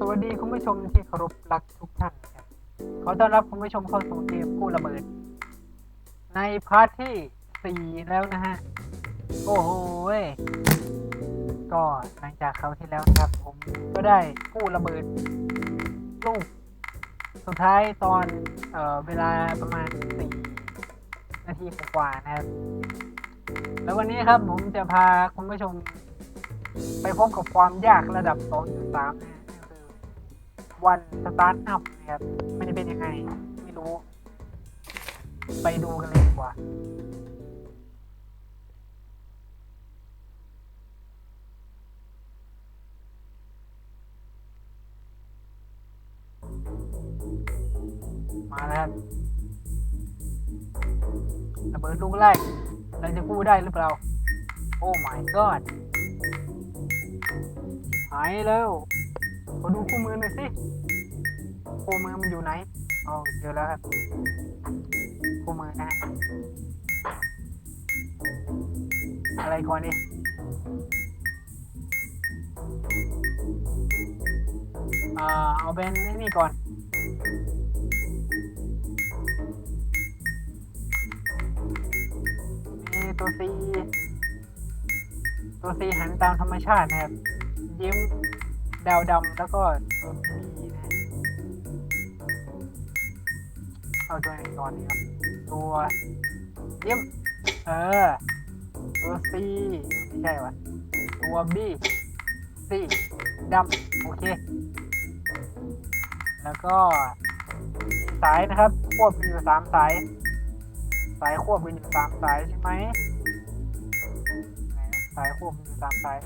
สวัสดีคุณผู้ชมที่เคารพรักทุกท่านครับขอต้อนรับคุณผู้ชมเข้าสู่เกมกู้ระเบิด ในพาร์ทที่สี่แล้วนะฮะ โอ้โหก็หลังจากเขาที่แล้วนะครับ ผมก็ได้กู้ระเบิดลูกสุดท้ายตอนเออเวลาประมาณสี่นาทีกว่าๆนะครับ แล้ววันนี้ครับผมจะพาคุณผู้ชม ไปพบกับความยากระดับ2.3นะฮะนั่นคือ วันสตาร์ทอัพนะครับมันจะเป็นยังไง ไม่รู้ ไปดูกันเลยดีกว่ามาแล้วครับระเบิดลูกแรกเราจะกู้ได้หรือเปล่า โอ้ my god หายแล้ว ขอดูคู่มือหน่อยสิคู่มือมันอยู่ไหนอ๋อเจอแล้วครับคู่มือนะอะไรก่อนดิอ่าเอาเป็นไอ้นี่ก่อนมีตัวซีตัวซีหันตามธรรมชาตินะครับ ยิ้ม ดาวดำแล้วก็ตัวบีนะเอาตัวไหนก่อนดีครับ ตัวยิ้มเออ ตัวซีไม่ใช่วะตัวบีซีดำโอเค แล้วก็สายนะครับ ควบมีอยู่สามสาย สายควบมีอยู่สามสายใช่ไหมสายควบมีอยู่สามสาย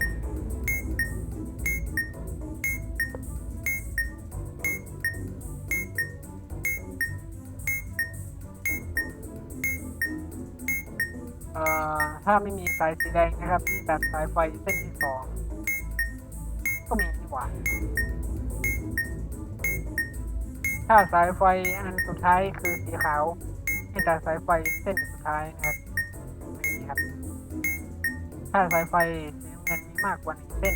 ถ้าไม่มีสายสีแดงนะครับมีแต่สายไฟเส้นที่สองก็มีนี่หว่าถ้าสายไฟอันสุดท้ายคือสีขาวให้ตัดสายไฟเส้นสุดท้ายนะครับนี่ครับ ถ้าสายไฟสีน้ำเงินมีมากกว่าหนึ่งเส้น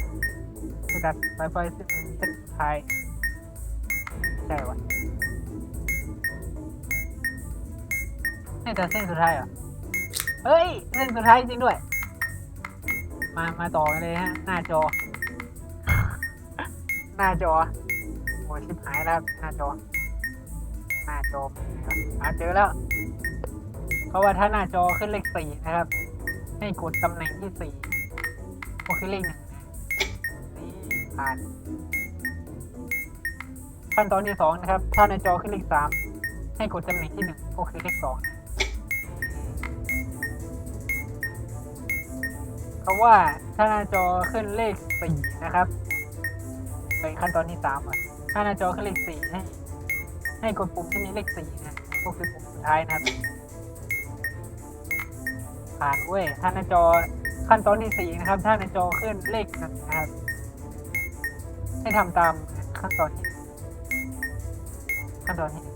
ให้ตัดสายไฟเส้นเส้นสุดท้ายใช่วะให้ตัดเส้นสุดท้ายเหรอ เฮ้ยเส้นสุดท้ายจริงด้วย มามาต่อกันเลยฮะ หน้าจอ หน้าจอโอ้ยชิบหายแล้วครับหน้าจอ หน้าจอเป็นไงวะอ่าเจอแล้วเพราะว่าถ้าหน้าจอขึ้นเลขสี่นะครับ ให้กดตำแหน่งที่สี่ก็คือเลขหนึ่งนะนี่ผ่านขั้นตอนที่สองนะครับ ถ้าหน้าจอขึ้นเลขสามให้กดตำแหน่งที่หนึ่งก็คือเลขสอง นะเพราะว่าถ้าหน้าจอขึ้นเลขสี่นะครับเป็นขั้นตอนที่สามอะถ้าหน้าจอขึ้นเลขสี่ให้ให้กดปุ่มที่มีเลขสี่นะก็คือปุ่มสุดท้ายนะครับ ผ่านเว้ยถ้าหน้าจอขั้นตอนที่สี่นะครับ ถ้าหน้าจอขึ้นเลขหนึ่งนะครับ ให้ทำตามขั้นตอนที่ขั้นตอนที่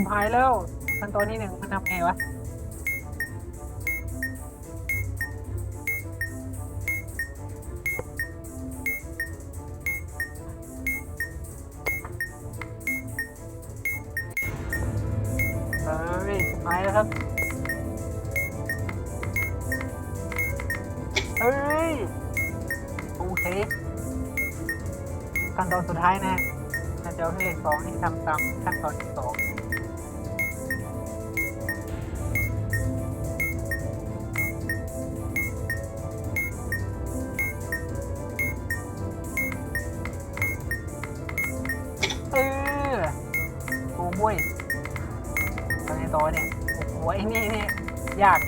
ชิมหายแล้ว ขั้นตอนที่หนึ่งมันทำไงวะ อ้บ้ยตอนนี้ต่อเนี่ย โอ้โหไอ้นี่นี่ยาก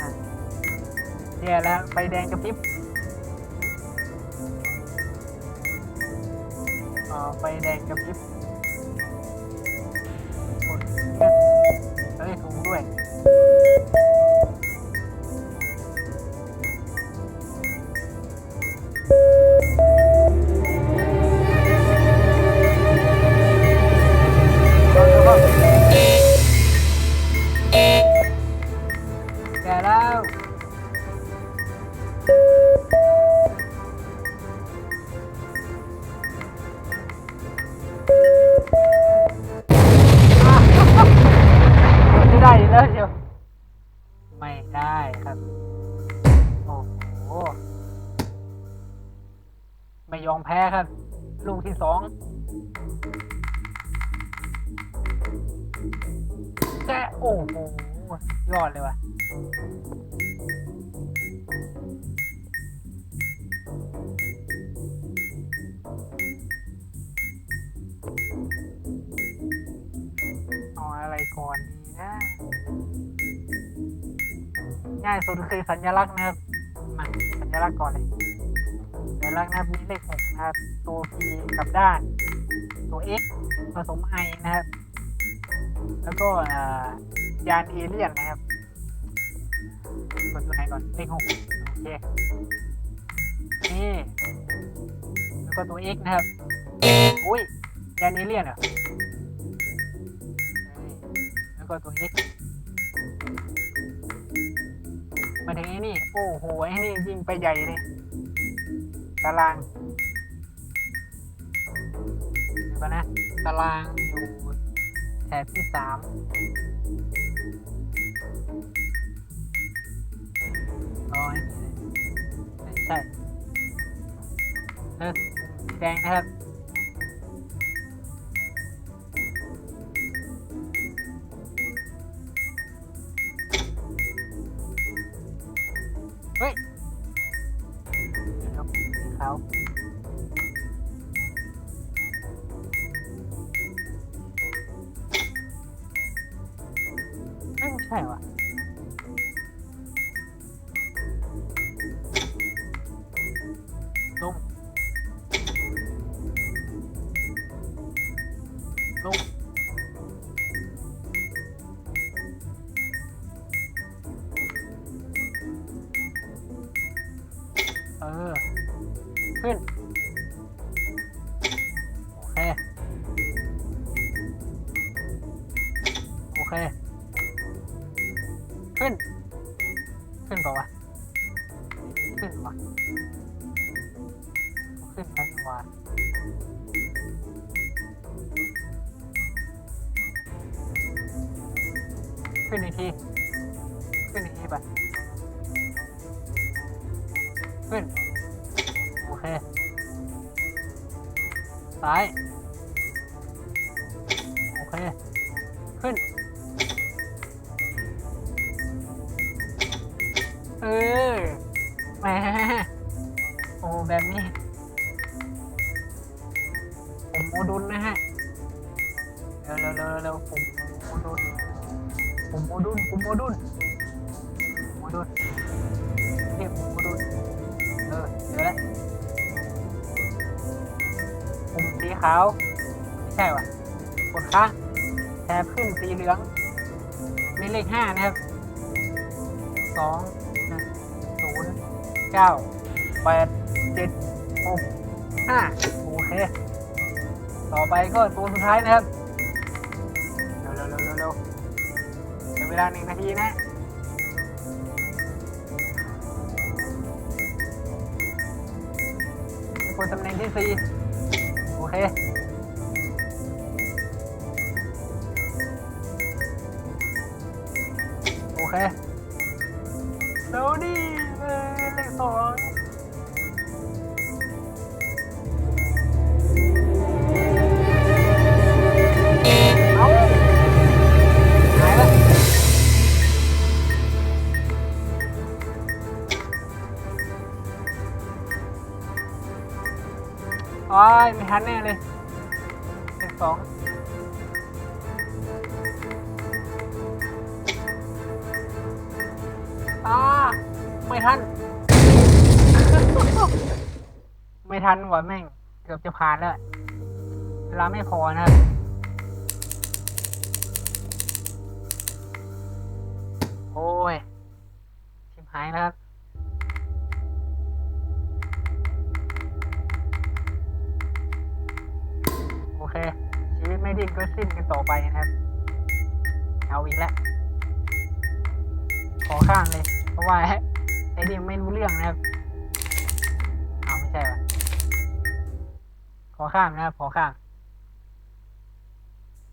อะแย่แล้วไฟแดงกระพริบอ่าไฟแดงกระพริบ ง่ายสุดคือสัญลักษณ์นะครับมาสัญลักษณ์ก่อนเลยสัญลักษณ์นะครับมีเลขหกนะครับตัว P กับด้าน ตัว X ผสม I นะครับ แล้วก็อ่ายานเอเลี่ยนนะครับกดตัวไหนก่อนเลขหกโอเคนี่แล้วก็ตัว X นะครับอุ้ยยานเอเลี่ยนเหรอแล้วก็ตัว x มาถึงไอ้นี่ โอ้โห ไอ้นี่ยิงไปใหญ่เลย ตารางเดี๋ยวก่อนนะ ตารางอยู่แถบที่สามอ๋อไอ้นี่เลยไม่ใช่เลือกแดงนะครับ ขึ้น ขึ้น เออแหมโอ้แบบนี้ ผมโมดุลนะฮะ เร็วเร็วเร็วเร็วผมโมดุลผมโมดุลผมโมดุลโมดุลเรียกผมโมดุลเออเจอแล้วปุ่มสีขาวไม่ใช่ว่ะกดค้าง บขึ้นสีเหลืองมีเลขห้านะครับสองหนึ่งศูนย์เก้าแปดเจ็ดหกห้าโอเค ต่อไปก็ตัวสุดท้ายนะครับ เร็วเร็วเร็วเร็วเร็วเดี๋ยวเวลาหนึ่งนาทีนะคนตำแหน่งที่สี่โอเค เคแล้วนี่เลยเลขสอง อาไม่ทัน ไม่ทันว่ะแม่ง เกือบจะผ่านแล้ว เวลาไม่พอนะโอ้ยชิมหายแล้วโอเค ชีวิตไม่ดิ้นก็สิ้นกันต่อไปนะครับ เอาอีกแล้ว ขอข้ามเลย เพราะว่าไอ้นี่ไม่รู้เรื่องนะครับเอาไม่ใช่หรขอข้ามนะครับขอข้าม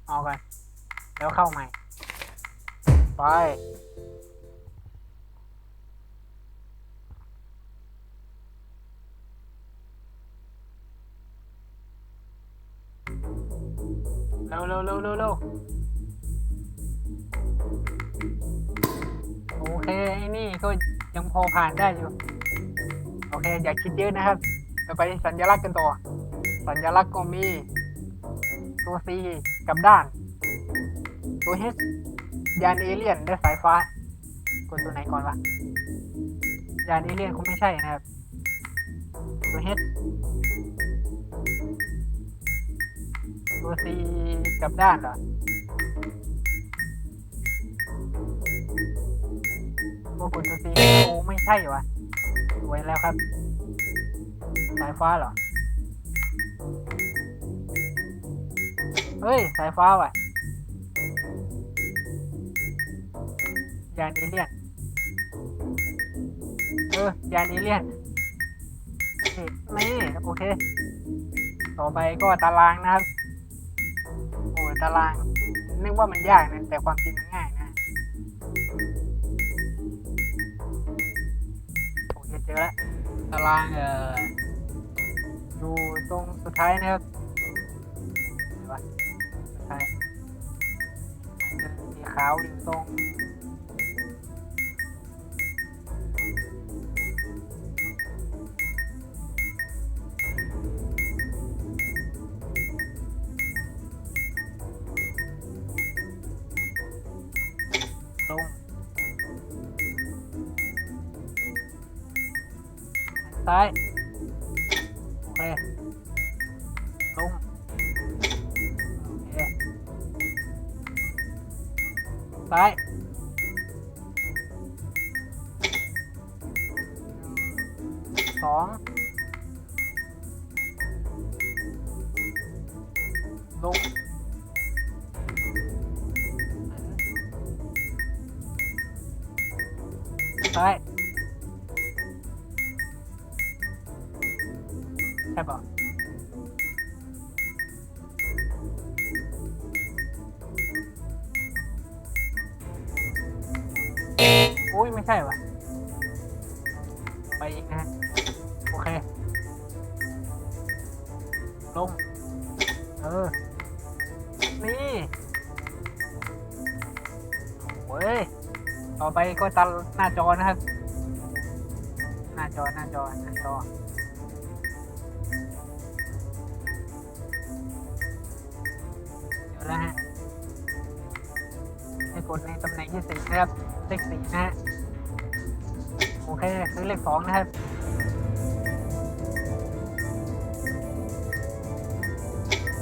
เอากันแล้วเข้าใหม่ ไปเร็วเร็วเร็วเร็ว โอเคไอ้นี่ก็ยังพอผ่านได้อยู่ โอเค อย่าคิดเยอะนะครับเราไปสัญลักษณ์กันต่อ สัญลักษณ์ก็มี ตัว C กับด้าน ตัว H ยานเอเลี่ยนและสายฟ้ากดตัวไหนก่อนวะยานเอเลี่ยนคงไม่ใช่นะครับ ตัว H ตัว C กับด้านเหรอ วกกดตัว C โอ้ไม่ใช่วะสวยแล้วครับสายฟ้าเหรอ เฮ้ย สายฟ้าว่ะยานเอเลี่ยน เออยานเอเลี่ยนนี่โอเค ต่อไปก็ตารางนะครับ โอ้ตาราง นึกว่ามันยากนะแต่ความจริงมันง่าย ตารางเอ่ออยู่ตรงสุดท้ายนะครับไหนวะสุดท้ายมีขาวอยู่ตรง ซ้ายโอเคลงโอเคซ้ายสองลงซ้าย ใช่ปะอุ้ยไม่ใช่ว่ะไปอีกนะ โอเค ลง เออ นี่โอ้ย ต่อไปก็ตันหน้าจอนะครับ หน้าจอ หน้าจอ หน้าจอ นะฮะให้กดในตำแหน่งที่สี่นะครับ เลขสี่นะฮะ โอเคคือเลขสองนะครับ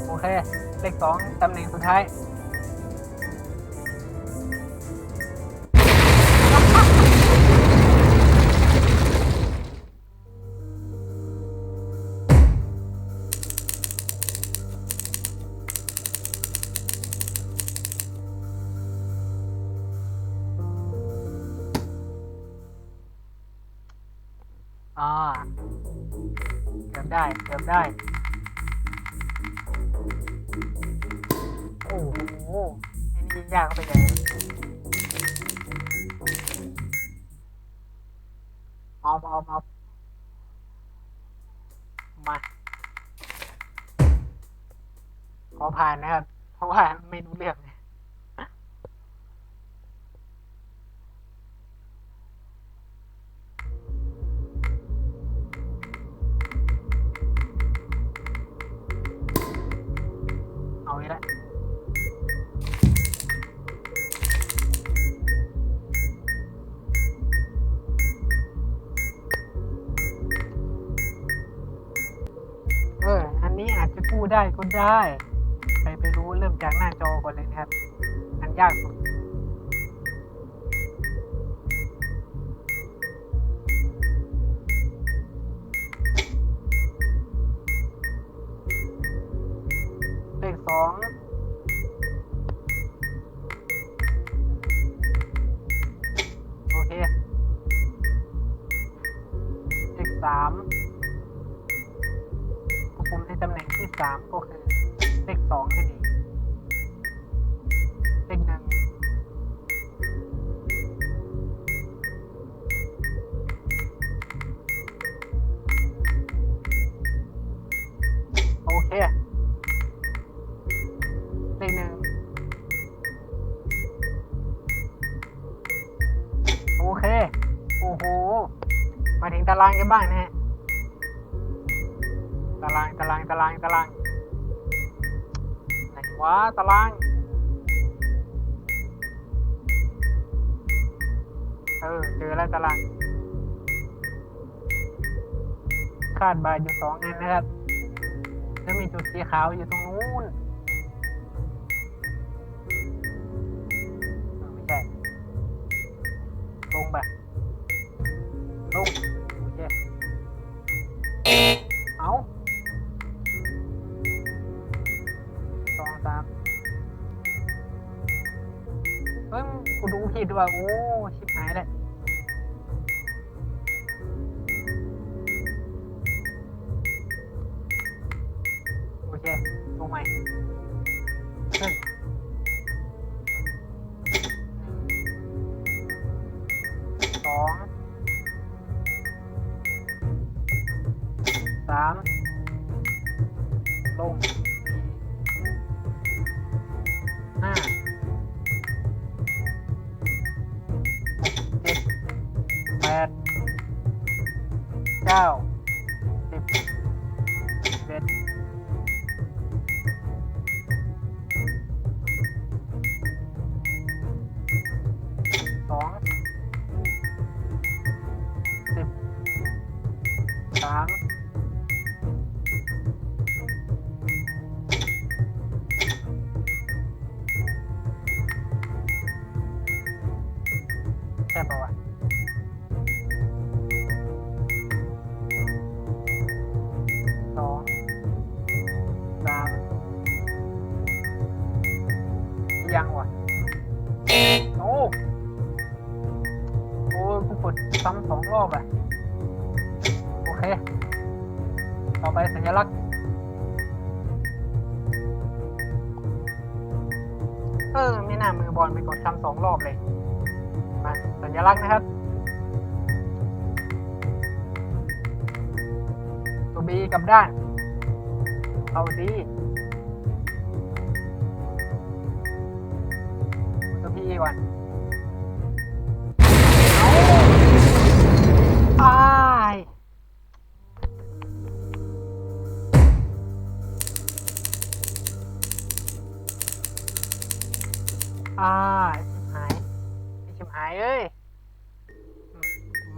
โอเค เลขสองตำแหน่งสุดท้าย ได้เกือบได้ โอ้โหไอ้นี่ยิ่งยากเข้าไปเลยเอาเอาเอามาขอผ่านนะครับ เพราะว่าไม่รู้เรื่อง จะกู้ได้ก็ได้ ใครไปรู้เริ่มจากหน้าจอก่อนเลยนะครับอันยากสุด ตาราง เออ เจอแล้วตาราง คาดบายอยู่สองอันนะครับ แล้วมีจุดสีขาวอยู่ตรงนู้น กูดูผิด 9 กูกดซ้ำสองรอบอะโอเค ต่อไปสัญลักษณ์ เออ ไม่น่ามือบอลไปกดซ้ำสองรอบเลย มาสัญลักษณ์นะครับ ตัวบีกับด้าน เอาดีตัวบีก่อน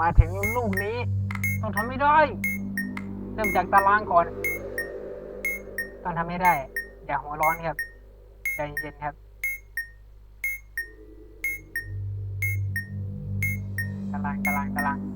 มาถึงลูกนี้ ต้องทำไม่ได้ เริ่มจากตารางก่อน ต้องทำให้ได้ อย่าหัวร้อนครับ ใจเย็นครับตารางตารางตาราง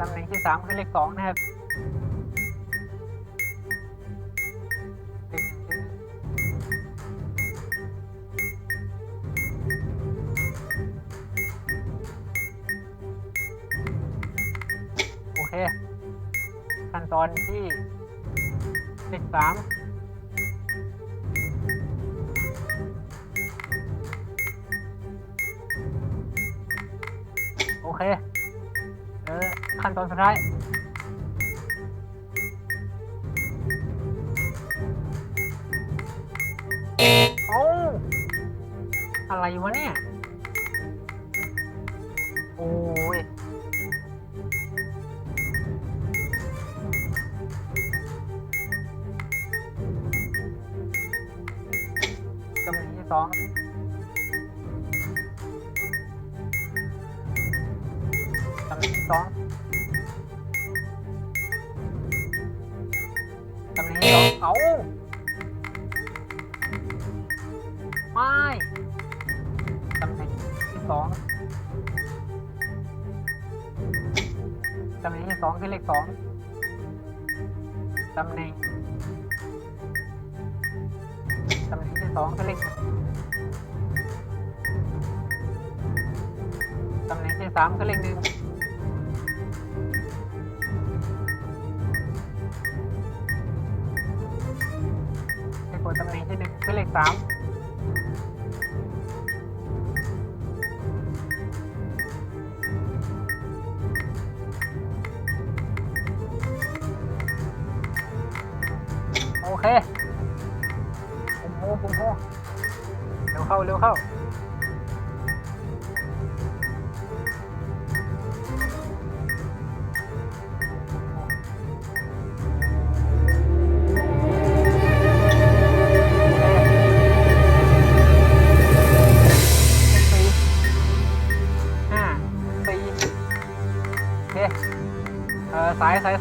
ตำแหน่งที่ 3 คือเลข2นะครับโอเค ขั้นตอนที่เลข3 สุดท้ายโอ้อะไรวะเนี่ย โอ้ยจำลังที่สอง สองคือเลขหนึ่งตำแหน่งที่สามคือเลขหนึ่งให้กดตำแหน่งที่หนึ่งคือเลขสาม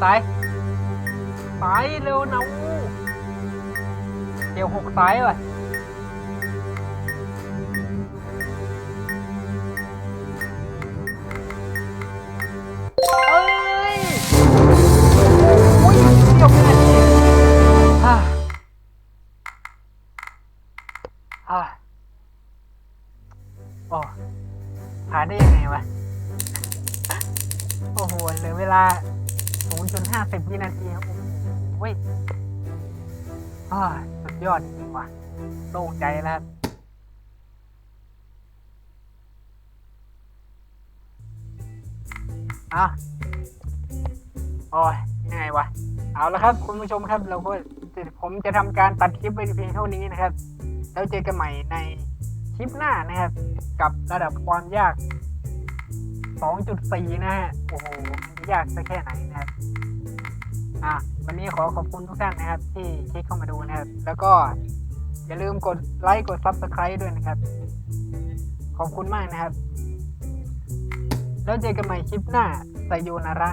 สายสายเร็วนะอู้เดี๋ยวหกสายว่ะ ว้ยอ่าสุดยอดจริงๆว่ะโล่งใจแล้วครับอะโอ้ยยังไงวะ เอาละครับคุณผู้ชมครับ เราก็ผมจะทำการตัดคลิปไว้เพียงเท่านี้นะครับ แล้วเจอกันใหม่ในคลิปหน้านะครับ กับระดับความยาก 2.4 นะฮะ โอ้โห มันจะยากสักแค่ไหนนะครับ อะวันนี้ขอขอบคุณทุกท่านนะครับ ที่คลิกเข้ามาดูนะครับ แล้วก็อย่าลืมกดไลค์กด Subscribe ด้วยนะครับ ขอบคุณมากนะครับ แล้วเจอกันใหม่คลิปหน้าไซโยนาระ